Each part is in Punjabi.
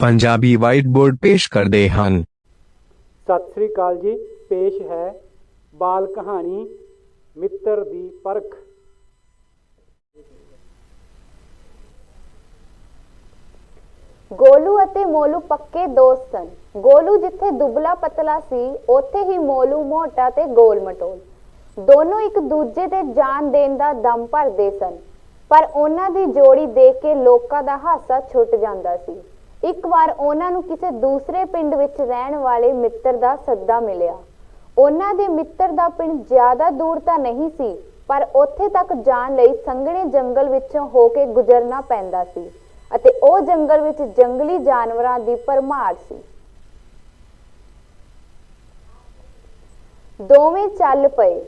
ਪੰਜਾਬੀ ਵਾਈਟ ਬੋਰਡ ਪੇਸ਼ ਕਰਦੇ ਹਨ। ਸਤਿ ਸ੍ਰੀ ਅਕਾਲ ਜੀ ਪੇਸ਼ ਹੈ ਬਾਲ ਕਹਾਣੀ ਮਿੱਤਰ ਦੀ ਪਰਖ। ਗੋਲੂ ਅਤੇ ਮੋਲੂ ਪੱਕੇ ਦੋਸਤ ਸਨ। ਗੋਲੂ ਜਿੱਥੇ ਦੁਬਲਾ ਪਤਲਾ ਸੀ ਉੱਥੇ ਹੀ ਮੋਲੂ ਮੋਟਾ ਤੇ ਗੋਲ ਮਟੋਲ। ਦੋਨੋਂ ਇੱਕ ਦੂਜੇ ਤੇ ਜਾਨ ਦੇਣ ਦਾ ਦਮ ਭਰਦੇ ਸਨ। ਪਰ ਉਹਨਾਂ ਦੀ ਜੋੜੀ ਦੇਖ ਕੇ ਲੋਕਾਂ ਦਾ ਹਾਸਾ ਛੁੱਟ ਜਾਂਦਾ ਸੀ। ਇੱਕ ਵਾਰ ਉਹਨਾਂ ਨੂੰ ਕਿਸੇ ਦੂਸਰੇ ਪਿੰਡ ਵਿੱਚ ਰਹਿਣ ਵਾਲੇ ਮਿੱਤਰ ਦਾ ਸੱਦਾ ਮਿਲਿਆ। ਉਹਨਾਂ ਦੇ ਮਿੱਤਰ ਦਾ ਪਿੰਡ ਜ਼ਿਆਦਾ ਦੂਰ ਤਾਂ ਨਹੀਂ ਸੀ, ਪਰ ਉੱਥੇ ਤੱਕ ਜਾਣ ਲਈ ਸੰਘਣੇ ਜੰਗਲ ਵਿੱਚੋਂ ਹੋ ਕੇ ਗੁਜ਼ਰਨਾ ਪੈਂਦਾ ਸੀ ਅਤੇ ਉਹ ਜੰਗਲ ਵਿੱਚ ਜੰਗਲੀ ਜਾਨਵਰਾਂ ਦੀ ਭਰਮਾਰ ਸੀ। ਦੋਵੇਂ ਚੱਲ ਪਏ।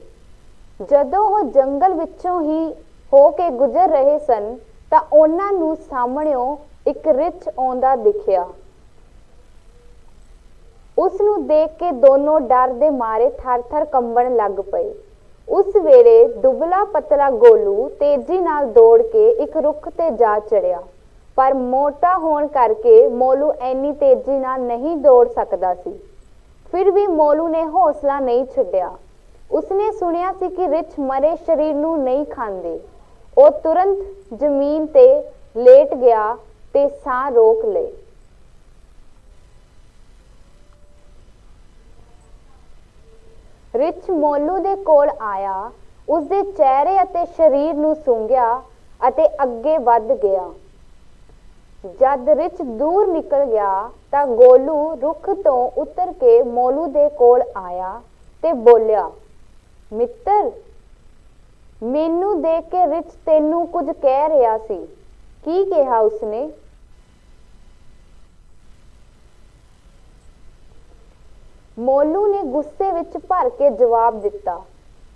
ਜਦੋਂ ਉਹ ਜੰਗਲ ਵਿੱਚੋਂ ਹੀ ਹੋ ਕੇ ਗੁਜ਼ਰ ਰਹੇ ਸਨ, ਤਾਂ ਉਹਨਾਂ ਨੂੰ ਸਾਹਮਣਿਓਂ ਇੱਕ ਰਿੱਛ ਆਉਂਦਾ ਦਿਖਿਆ। ਉਸ ਨੂੰ ਦੇਖ ਕੇ ਦੋਨੋਂ ਡਰ ਦੇ ਮਾਰੇ ਥਰ-ਥਰ ਕੰਬਣ ਲੱਗ ਪਏ। ਉਸ ਵੇਲੇ ਦੁਬਲਾ ਪਤਲਾ ਗੋਲੂ ਤੇਜ਼ੀ ਨਾਲ ਦੌੜ ਕੇ ਇੱਕ ਰੁੱਖ ਤੇ ਜਾ ਚੜਿਆ। ਪਰ ਮੋਟਾ ਹੋਣ ਕਰਕੇ ਮੋਲੂ ਐਨੀ ਤੇਜ਼ੀ ਨਾਲ ਨਹੀਂ ਦੌੜ ਸਕਦਾ ਸੀ। ਫਿਰ ਵੀ ਮੋਲੂ ਨੇ ਹੌਸਲਾ ਨਹੀਂ ਛੱਡਿਆ। ਉਸਨੇ ਸੁਣਿਆ ਸੀ ਕਿ ਰਿੱਛ ਮਰੇ ਸਰੀਰ ਨੂੰ ਨਹੀਂ ਖਾਂਦੇ। ਉਹ ਤੁਰੰਤ ਜ਼ਮੀਨ ਤੇ ਲੇਟ ਗਿਆ ਤੇ ਸਾਹ ਰੋਕ ਲਏ ਰਿੱਛ ਮੋਲੂ ਦੇ ਕੋਲ ਆਇਆ, ਉਸਦੇ ਚਿਹਰੇ ਅਤੇ ਸਰੀਰ ਨੂੰ ਸੁੰਘਿਆ ਅਤੇ ਅੱਗੇ ਵੱਧ ਗਿਆ। ਜਦ ਰਿੱਛ ਦੂਰ ਨਿਕਲ ਗਿਆ ਤਾਂ ਗੋਲੂ ਰੁੱਖ ਤੋਂ ਉਤਰ ਕੇ ਮੋਲੂ ਦੇ ਕੋਲ ਆਇਆ ਤੇ ਬੋਲਿਆ, ਮਿੱਤਰ, ਮੈਨੂੰ ਦੇਖ ਕੇ ਰਿੱਛ ਤੈਨੂੰ ਕੁਝ ਕਹਿ ਰਿਹਾ ਸੀ। ਕੀ ਕਿਹਾ ਉਸਨੇ? ਮੋਲੂ ਨੇ ਗੁੱਸੇ ਵਿੱਚ ਭਰ ਕੇ ਜਵਾਬ ਦਿੱਤਾ,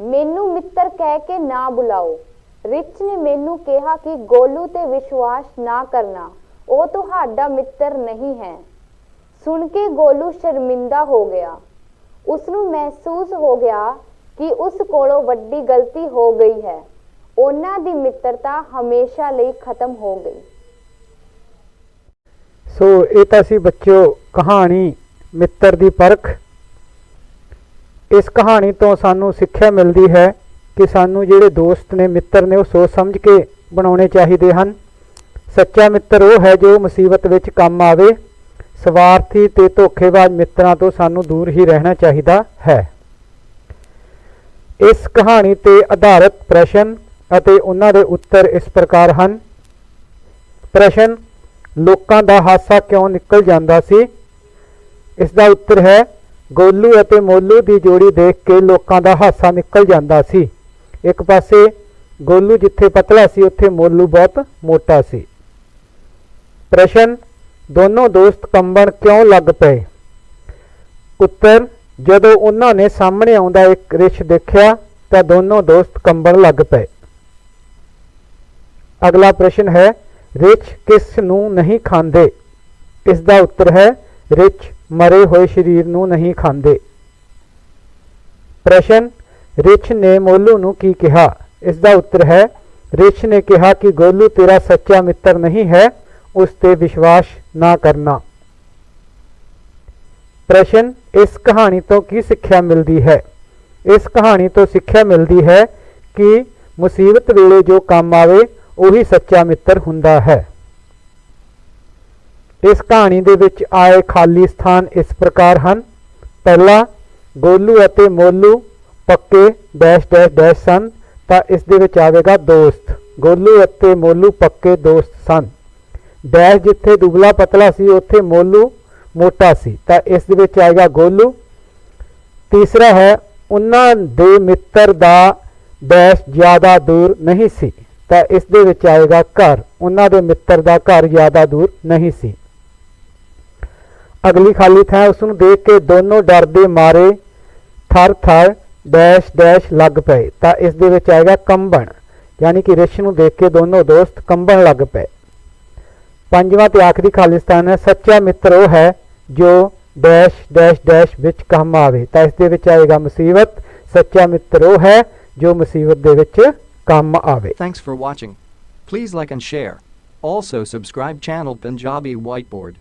ਮੈਨੂੰ ਮਿੱਤਰ ਕਹਿ ਕੇ ਨਾ ਬੁਲਾਓ। ਰਿਚ ਨੇ ਮੈਨੂੰ ਕਿਹਾ ਕਿ ਗੋਲੂ ਤੇ ਵਿਸ਼ਵਾਸ ਨਾ ਕਰਨਾ, ਉਹ ਤੁਹਾਡਾ ਮਿੱਤਰ ਨਹੀਂ ਹੈ। ਸੁਣ ਕੇ ਗੋਲੂ ਸ਼ਰਮਿੰਦਾ ਹੋ ਗਿਆ। ਉਸ ਨੂੰ ਮਹਿਸੂਸ ਹੋ ਗਿਆ ਕਿ ਉਸ ਕੋਲੋਂ ਵੱਡੀ ਗਲਤੀ ਹੋ ਗਈ ਹੈ। ਉਹਨਾਂ ਦੀ ਮਿੱਤਰਤਾ ਹਮੇਸ਼ਾ ਲਈ ਖਤਮ ਹੋ ਗਈ। ਸੋ ਇਹ ਤਾਂ ਸੀ ਬੱਚਿਓ ਕਹਾਣੀ ਮਿੱਤਰ ਦੀ ਪਰਖ। ਇਸ ਕਹਾਣੀ ਤੋਂ ਸਾਨੂੰ ਸਿੱਖਿਆ ਮਿਲਦੀ ਹੈ ਕਿ ਸਾਨੂੰ ਜਿਹੜੇ ਦੋਸਤ ਨੇ, ਮਿੱਤਰ ਨੇ ਉਹ ਸੋਚ ਸਮਝ ਕੇ ਬਣਾਉਣੇ ਚਾਹੀਦੇ ਹਨ। ਸੱਚਾ ਮਿੱਤਰ ਉਹ ਹੈ ਜੋ ਮੁਸੀਬਤ ਵਿੱਚ ਕੰਮ ਆਵੇ। ਸਵਾਰਥੀ ਤੇ ਧੋਖੇਬਾਜ਼ ਮਿੱਤਰਾਂ ਤੋਂ ਸਾਨੂੰ ਦੂਰ ਹੀ ਰਹਿਣਾ ਚਾਹੀਦਾ ਹੈ। ਇਸ ਕਹਾਣੀ ਤੇ ਆਧਾਰਿਤ ਪ੍ਰਸ਼ਨ ਅਤੇ ਉਹਨਾਂ ਦੇ ਉੱਤਰ ਇਸ ਪ੍ਰਕਾਰ ਹਨ। ਪ੍ਰਸ਼ਨ, ਲੋਕਾਂ ਦਾ ਹਾਸਾ ਕਿਉਂ ਨਿਕਲ ਜਾਂਦਾ ਸੀ? ਇਸ ਦਾ ਉੱਤਰ ਹੈ, ਗੋਲੂ ਅਤੇ ਮੋਲੂ ਦੀ ਜੋੜੀ ਦੇਖ ਕੇ ਲੋਕਾਂ ਦਾ ਹਾਸਾ ਨਿਕਲ ਜਾਂਦਾ ਸੀ। ਇੱਕ ਪਾਸੇ ਗੋਲੂ ਜਿੱਥੇ ਪਤਲਾ ਸੀ, ਉੱਥੇ ਮੋਲੂ ਬਹੁਤ ਮੋਟਾ ਸੀ। ਪ੍ਰਸ਼ਨ, ਦੋਨੋਂ ਦੋਸਤ ਕੰਬਣ ਕਿਉਂ ਲੱਗ ਪਏ? ਉੱਤਰ, ਜਦੋਂ ਉਹਨਾਂ ਨੇ ਸਾਹਮਣੇ ਆਉਂਦਾ ਇੱਕ ਰਿਸ਼ ਦੇਖਿਆ, ਤਾਂ ਦੋਨੋਂ ਦੋਸਤ ਕੰਬਣ ਲੱਗ ਪਏ। ਅਗਲਾ ਪ੍ਰਸ਼ਨ ਹੈ ਰਿਛ ਕਿਸ ਨੂੰ ਨਹੀਂ ਖਾਂਦੇ ਇਸ ਦਾ ਉੱਤਰ ਹੈ ਰਿਛ ਮਰੇ ਹੋਏ ਸਰੀਰ ਨੂੰ ਨਹੀਂ ਖਾਂਦੇ ਪ੍ਰਸ਼ਨ ਰਿਛ ਨੇ ਮੋਲੂ ਨੂੰ ਕੀ ਕਿਹਾ ਇਸ ਦਾ ਉੱਤਰ ਹੈ ਰਿਛ ਨੇ ਕਿਹਾ ਕਿ ਗੋਲੂ ਤੇਰਾ ਸੱਚਾ ਮਿੱਤਰ ਨਹੀਂ ਹੈ ਉਸ ਤੇ ਵਿਸ਼ਵਾਸ ਨਾ ਕਰਨਾ ਪ੍ਰਸ਼ਨ ਇਸ ਕਹਾਣੀ ਤੋਂ ਕੀ ਸਿੱਖਿਆ ਮਿਲਦੀ ਹੈ ਇਸ ਕਹਾਣੀ ਤੋਂ ਸਿੱਖਿਆ ਮਿਲਦੀ ਹੈ ਕਿ ਮੁਸੀਬਤ ਵੇਲੇ ਜੋ ਕੰਮ ਆਵੇ ਉਹੀ ਸੱਚਾ ਮਿੱਤਰ ਹੁੰਦਾ ਹੈ। ਇਸ ਕਹਾਣੀ ਦੇ ਵਿੱਚ ਆਏ ਖਾਲੀ ਸਥਾਨ ਇਸ ਪ੍ਰਕਾਰ ਹਨ। ਪਹਿਲਾ ਗੋਲੂ ਅਤੇ ਮੋਲੂ ਪੱਕੇ ਡੈਸ਼ ਡੈਸ਼ ਡੈਸ਼ ਸਨ, ਤਾਂ ਇਸ ਦੇ ਵਿੱਚ ਆਵੇਗਾ ਦੋਸਤ। ਗੋਲੂ ਅਤੇ ਮੋਲੂ ਪੱਕੇ ਦੋਸਤ ਸਨ। ਡੈਸ਼ ਜਿੱਥੇ ਦੁਬਲਾ ਪਤਲਾ ਸੀ, ਉੱਥੇ ਮੋਲੂ ਮੋਟਾ ਸੀ। ਤਾਂ ਇਸ ਦੇ ਵਿੱਚ ਆਏਗਾ ਗੋਲੂ। ਤੀਸਰਾ ਹੈ, ਉਹਨਾਂ ਦੇ ਮਿੱਤਰ ਦਾ ਡੈਸ਼ ਜ਼ਿਆਦਾ ਦੂਰ ਨਹੀਂ ਸੀ। ਤਾਂ ਇਸ ਦੇ ਵਿੱਚ ਆਏਗਾ ਘਰ। ਉਹਨਾਂ ਦੇ ਮਿੱਤਰ ਦਾ ਘਰ ਜ਼ਿਆਦਾ ਦੂਰ ਨਹੀਂ ਸੀ। ਅਗਲੀ ਖਾਲੀ ਥਾਂ ਉਸ ਨੂੰ ਦੇਖ ਕੇ ਦੋਨੋਂ ਡਰਦੇ ਮਾਰੇ ਥਰ ਥਰ ਡੈਸ਼ ਡੈਸ਼ ਲੱਗ ਪਏ। ਤਾਂ ਇਸ ਦੇ ਵਿੱਚ ਆਏਗਾ ਕੰਬਣ। ਯਾਨੀ ਕਿ ਰਿਸ਼ ਨੂੰ ਦੇਖ ਕੇ ਦੋਨੋਂ ਦੋਸਤ ਕੰਬਣ ਲੱਗ ਪਏ। ਪੰਜਵਾਂ ਤੇ ਆਖਰੀ ਖਾਲਿਸਤਾਨ ਹੈ। ਸੱਚਾ ਮਿੱਤਰ ਉਹ ਹੈ ਜੋ ਡੈਸ਼ ਡੈਸ਼ ਡੈਸ਼ ਵਿੱਚ ਕੰਮ ਆਵੇ। ਤਾਂ ਇਸ ਦੇ ਵਿੱਚ ਆਏਗਾ ਮੁਸੀਬਤ। ਸੱਚਾ ਮਿੱਤਰ ਉਹ ਹੈ ਜੋ ਮੁਸੀਬਤ ਦੇ ਵਿੱਚ thanks for watching. Please like and share. Also subscribe channel punjabi whiteboard.